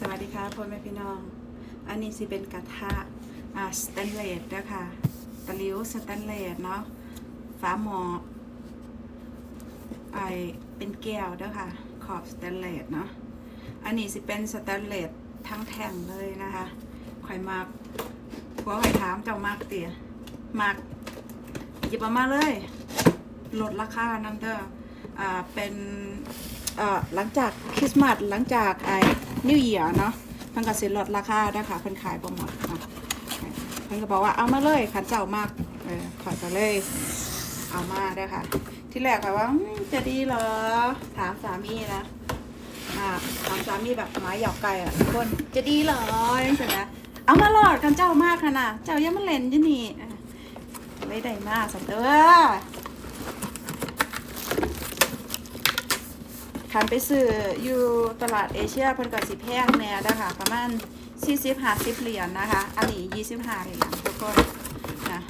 สวัสดีค่ะพ่อแม่พี่น้อง อันนี้สิเป็นกระทะอ่าสแตนเลสนะคะตะลิวสแตนเลสเนาะฝาหม้อไอเป็นแก้วเด้อค่ะ ขอบสแตนเลสเนาะอันนี้สิเป็นสแตนเลสทั้งแท่งเลยนะคะข่อยมากผัวข่อยถามเจ้ามากเตี๋ยมากหยิบออกมาเลยลดราคานั่นเด้ออ่าเป็น หลังจากคริสต์มาสหลังจากไอ้นิวเ a r เนาะเพิ่นก็สิลดราคาด้ค่ะเพิ่นขายบ่หมดนะเพิ่นก็บอกว่าเอามาเลยขันเจ้ามากเออขอยก็เลยเอามาเด้ค่ะ ที่แรกค่ะว่าจะดีเหรอถามสามีนะอ่าถามสามีแบบหมาหยอกไก่อะทุกคนจะดีเหรอจังซี่นะเอามาหลอดกันเจ้ามากค่ะนะเจ้ายังมาเล่นยู่นี่อ่ได้มากสันเด้อ คันไปซื้ออยู่ตลาดเอเชียเพิ่นก็สิแพงแน่เด้อค่ะประมาณ40 50เหรียญนะคะ อันนี้25เหรียญทุกคนนะ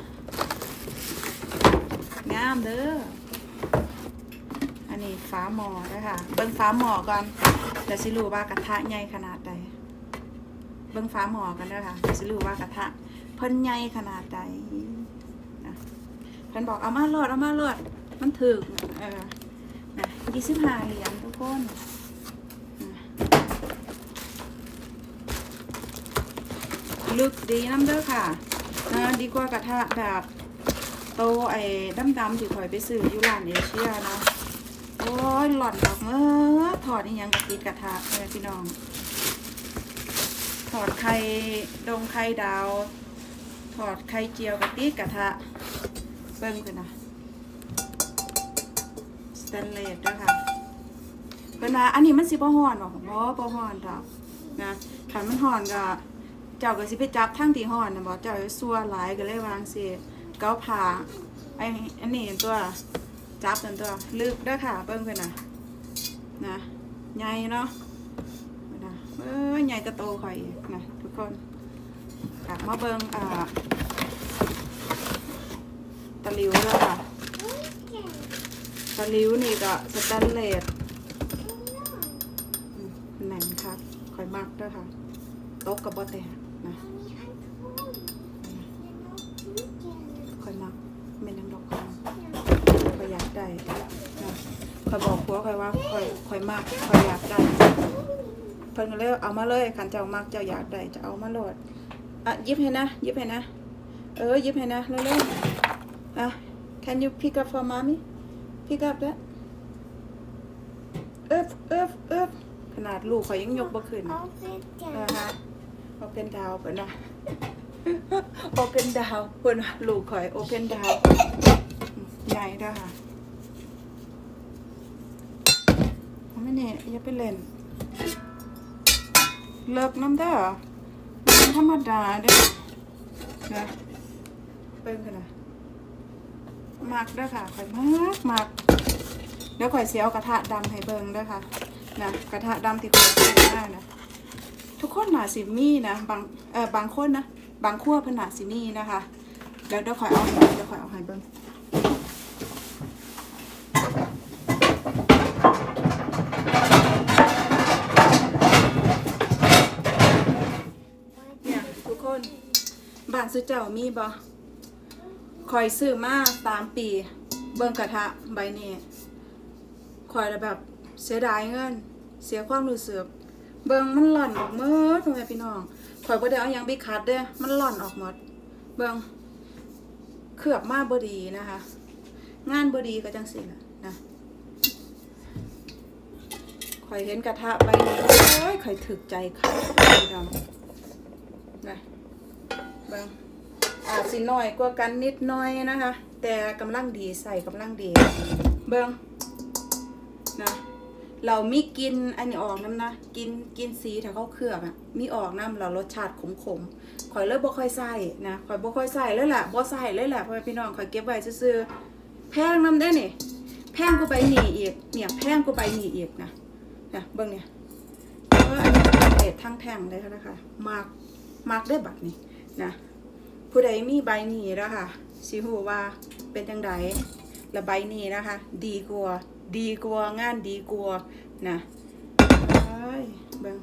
งามเด้ออันนี้ฟ้าหมอเด้อค่ะเบิ่งฟ้าหมอก่อนเดี๋ยวสิรู้ว่ากระทะใหญ่ขนาดใดเบิ่งฟ้าหมอกันเด้อค่ะเดี๋ยวสิรู้ว่ากระทะเพิ่นใหญ่ขนาดใดนะเพิ่นบอกเอามาโลดเอามาโลดมันถึกเออ นะยี่สิบห้าเหรียญทุกคนลึกดีน้ำเด้อค่ะนะดีกว่ากระทะแบบโตไอ้ดำๆที่คอยไปซื้ออยู่ร้านเอเชียเนาะโอ้ยหล่อนดอกเม้อถอดนี่ยังกระติดกระทะเลยพี่น้อง ถอดไข่ดงไข่ดาว ถอดไข่เจียวกระติดกระทะเบิ่งกันนะ นเลสด้วยค่ะเพิ่นว่าอันนี้มันสิบ่ฮ้อนบ่บ่บ่ฮ้อนดอกนะคันมันฮ้อนก็เจ้าก็สิไปจับทางที่ฮ้อนนะบ่เจ้าะซัวหลายก็เลยวางสิเกาผาไอ้อันนี้ตัวจับนั่นตัวลึกด้อค่ะเบิ่งเพิ่นน่ะนะใหญ่เนาะเพิ่นะเอ้ยใหญ่กระโตข่อยอีกนะทุกคนค่ะมาเบิ่งอ่าตะลิวด้อค่ะ ตะลิ้วนี่ก็สแตนเลสแหน่งครับคอยมักด้วยค่ะโต๊ะกับบอแตกนะคอยมักเมนนังดอกคอยคอยอยากได้นะคอยบอกผัวคอยว่าคอยคอยมักคอยอยากได้เพิ่นก็เลยเอามาเลยขันเจ้ามักเจ้าอยากได้จะเอามาโหลดอะยิบให้นะยิบให้นะ เออยิบให้นะเร็วๆอะ can you pick up for mommy pick up that เอิบเอิบเอิบขนาดลูกข่อยยังยกบ่ขึ้นนะคะโอเพนดาวเปิดนะโอเพนดาวเปิดนะลูกข่อยโอเพนดาวใหญ่ด้วยค่ะเอาไม่เนี่ยอย่าไปเล่น เลิกน้ำได้เหรอมันธรรมดาเด้อนะเปิ้งกันนะ มักเด้อค่ะข่อยมากมักเดี๋ยวข่อยเสียเอากระทะดำให้เบิ่งเด้อค่ะนะกระทะดำที่ข่อยซื้อมานะทุกคนหนาสิมีนะบางเออบางคนนะบางขั้วเพิ่นหนาสิมีนะคะเดี๋ยวเดี๋ยวข่อยเอาเดี๋ยวข่อยเอาให้เบิ่งเนี่ยทุกคนบ้านซื้อเจ้ามีบ่ คอยซื้อมาสามปี เบิ่งกระทะใบนี้คอยแบบเสียดายเงิน เสียความรู้สึก เบิ่งมันหล่อนออกหมดพ่อแม่พี่น้องคอยบ่ได้เอายังไปคัดเด้อมันหล่อนออกหมด เบิ่งเคลือบมาบ่ดีนะคะ งานบ่ดีก็จังซี่ล่ะนะคอยเห็นกระทะใบนี้โอ้ยคอยถึกใจค่ะพี่น้องนะเบิ่ง อาจสิน้อยกว่ากันนิดน้อยนะคะ แต่กำลังดีใส่กำลังดี เบิ่งนะเรามีกินอันนี้ออกน้ำนะ กินกินสีถ้าเขาเคลือบอะมีออกน้ำเรารสชาติขมขมๆข่อยเลยบ่ค่อยใส่นะข่อยบ่ค่อยใส่เลยแหละบ่ใส่เลยแหละพ่อพี่น้องข่อยเก็บไว้ซื่อแพงน้ำได้นี่แพงกูไปหนีอีกเนี่ยแพงกูไปหนีอีกนะนะเบิ่งเนี่ยเอออันนี้เป็นเศษทั้งแท่งเลยนะคะมากมากได้บัดนี้นะ ผู้ใดมีใบนี้แล้วค่ะสิหูว่าเป็นจังไดและใบนี้นะคะ ดีกว่าดีกว่างานดีกว่านะเบิ่ง